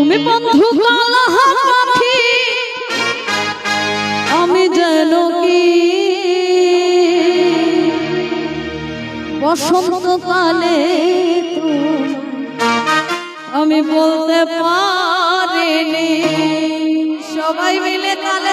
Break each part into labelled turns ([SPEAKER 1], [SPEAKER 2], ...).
[SPEAKER 1] তুমি বন্ধু কালা আমি যেন কি? বসন্তকালে আমি বলতে পারিনি। সবাই মিলে তালে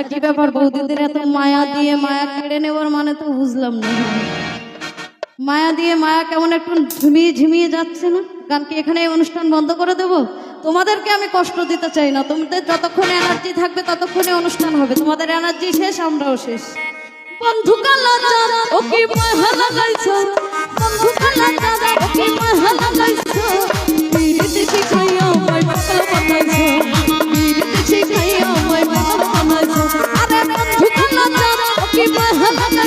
[SPEAKER 1] আচ্ছা কি ব্যাপার বৌদিদের এত মায়া দিয়ে মায়া কেড়ে নেওয়ার মানে তো বুঝলাম না। মায়া দিয়ে মায়া কেমন একটু ঝিমিয়ে ঝিমিয়ে যাচ্ছে না? গান কি এখানে অনুষ্ঠান বন্ধ করে দেব? তোমাদেরকে আমি কষ্ট দিতে চাই না। তোমাদের যতক্ষণ এনার্জি থাকবে ততক্ষণে অনুষ্ঠান হবে। তোমাদের এনার্জি শেষ, আমরাও শেষ। বন্ধু কালা ও কি মায়া মহা